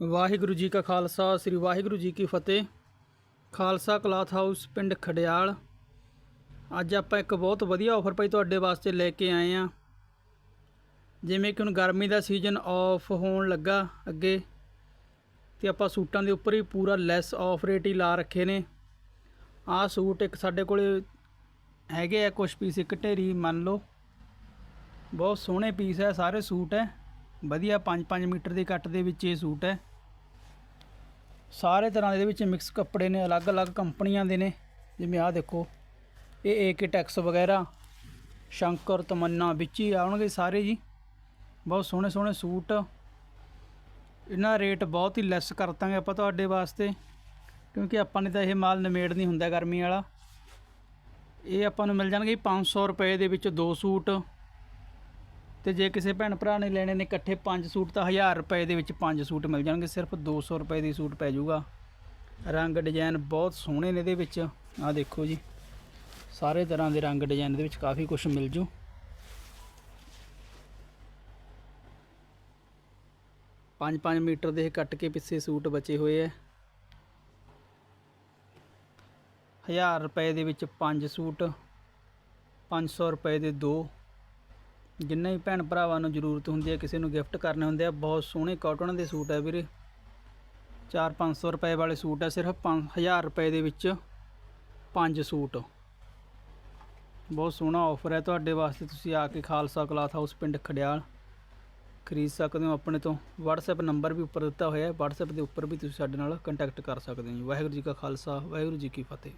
ਵਾਹਿਗੁਰੂ ਜੀ ਕਾ ਖਾਲਸਾ, ਸ੍ਰੀ ਵਾਹਿਗੁਰੂ ਜੀ ਕੀ ਫਤਿਹ। Khalsa cloth house, ਪਿੰਡ ਖੜਿਆਲ ਅੱਜ ਆਪਾਂ ਇੱਕ ਬਹੁਤ ਵਧੀਆ ਆਫਰ ਭਾਈ ਤੁਹਾਡੇ ਵਾਸਤੇ ਲੈ ਕੇ ਆਏ ਆ। ਜਿਵੇਂ ਕਿ ਹੁਣ ਗਰਮੀ ਦਾ ਸੀਜ਼ਨ ਆਫ ਹੋਣ ਲੱਗਾ ਅੱਗੇ, ਤੇ ਆਪਾਂ ਸੂਟਾਂ ਦੇ ਉੱਪਰ ਹੀ ਪੂਰਾ ਲੈਸ ਆਫ ਰੇਟ ਹੀ ਲਾ ਰੱਖੇ ਨੇ। ਆਹ ਸੂਟ ਇੱਕ ਸਾਡੇ ਕੋਲੇ ਹੈਗੇ ਆ ਕੁਝ ਪੀਸ ਇੱਕ ਢੇਰੀ, ਮੰਨ ਲਓ। ਬਹੁਤ ਸੋਹਣੇ ਪੀਸ ਹੈ ਸਾਰੇ ਸੂਟ ਹੈ ਵਧੀਆ 5-5 ਮੀਟਰ ਦੇ ਕੱਟ ਦੇ ਵਿੱਚ ਇਹ ਸੂਟ ਹੈ ਸਾਰੇ ਤਰ੍ਹਾਂ ਦੇ ਵਿੱਚ ਮਿਕਸ ਕੱਪੜੇ ਨੇ, ਅਲੱਗ-ਅਲੱਗ ਕੰਪਨੀਆਂ ਦੇ ਨੇ। ਜਿਵੇਂ ਆਹ ਦੇਖੋ, ਇਹ ਏਕੇ ਟੈਕਸ ਵਗੈਰਾ, ਸ਼ੰਕਰ, ਤਮੰਨਾ, ਵਿੱਚ ਹੀ ਆਉਣਗੇ ਸਾਰੇ ਜੀ। ਬਹੁਤ ਸੋਹਣੇ ਸੋਹਣੇ ਸੂਟ। ਇਹਨਾਂ ਦਾ ਰੇਟ ਬਹੁਤ ਹੀ ਲੈਸ ਕਰ ਦਾਂਗੇ ਆਪਾਂ ਤੁਹਾਡੇ ਵਾਸਤੇ, ਕਿਉਂਕਿ ਆਪਾਂ ਨੇ ਤਾਂ ਇਹ ਮਾਲ ਨਿਮੇੜ ਨਹੀਂ ਹੁੰਦਾ ਗਰਮੀ ਵਾਲਾ। ਇਹ ਆਪਾਂ ਨੂੰ ਮਿਲ ਜਾਣਗੇ 500 ਰੁਪਏ ਦੇ ਵਿੱਚ ਦੋ ਸੂਟ। ਤੇ ਜੇ ਕਿਸੇ ਭੈਣ ਭਰਾ ਨੇ ਲੈਣੇ ਨੇ ਇਕੱਠੇ 5 ਸੂਟ ਤਾਂ 1000 ਰੁਪਏ ਦੇ ਵਿੱਚ 5 ਸੂਟ ਮਿਲ ਜਾਣਗੇ, ਸਿਰਫ 200 ਰੁਪਏ ਦੀ ਸੂਟ ਪੈ ਜਾਊਗਾ। ਰੰਗ ਡਿਜ਼ਾਈਨ ਬਹੁਤ ਸੋਹਣੇ ਨੇ ਇਹਦੇ ਵਿੱਚ। ਆਹ ਦੇਖੋ ਜੀ, ਸਾਰੇ ਤਰ੍ਹਾਂ ਦੇ ਰੰਗ ਡਿਜ਼ਾਈਨ ਦੇ ਵਿੱਚ ਕਾਫੀ ਕੁਝ ਮਿਲ ਜੂ। ਪੰਜ ਪੰਜ ਮੀਟਰ ਦੇ ਕੱਟ ਕੇ ਪਿੱਛੇ ਸੂਟ ਬਚੇ ਹੋਏ ਐ। 1000 ਰੁਪਏ ਦੇ ਵਿੱਚ 5 ਸੂਟ 500 ਰੁਪਏ ਦੇ ਦੋ ਜਿੰਨੇ ਵੀ ਭੈਣ ਭਰਾਵਾਂ ਨੂੰ ਜ਼ਰੂਰਤ ਹੁੰਦੀ ਹੈ, ਕਿਸੇ ਨੂੰ ਗਿਫਟ ਕਰਨੇ ਹੁੰਦੇ ਆ, ਬਹੁਤ ਸੋਹਣੇ ਕਾਟਨ ਦੇ ਸੂਟ ਹੈ ਵੀਰੇ। 4-500 ਰੁਪਏ ਵਾਲੇ ਸੂਟ ਹੈ, ਸਿਰਫ 5000 ਰੁਪਏ ਦੇ ਵਿੱਚ ਪੰਜ ਸੂਟ। ਬਹੁਤ ਸੋਹਣਾ ਆਫਰ ਹੈ ਤੁਹਾਡੇ ਵਾਸਤੇ, ਤੁਸੀਂ ਆ ਕੇ ਖਾਲਸਾ ਕਲਾਥ ਹਾਊਸ ਪਿੰਡ ਖੜਿਆਲ ਖਰੀਦ ਸਕਦੇ ਹੋ, ਆਪਣੇ ਤੋਂ WhatsApp ਨੰਬਰ ਵੀ ਉੱਪਰ ਦਿੱਤਾ ਹੋਇਆ ਹੈ, WhatsApp ਦੇ ਉੱਪਰ ਵੀ ਤੁਸੀਂ ਸਾਡੇ ਨਾਲ ਕੰਟੈਕਟ ਕਰ ਸਕਦੇ ਹੋ ਜੀ। ਵਾਹਿਗੁਰੂ ਜੀ ਕਾ ਖਾਲਸਾ, ਵਾਹਿਗੁਰੂ ਜੀ ਕੀ ਫਤਿਹ।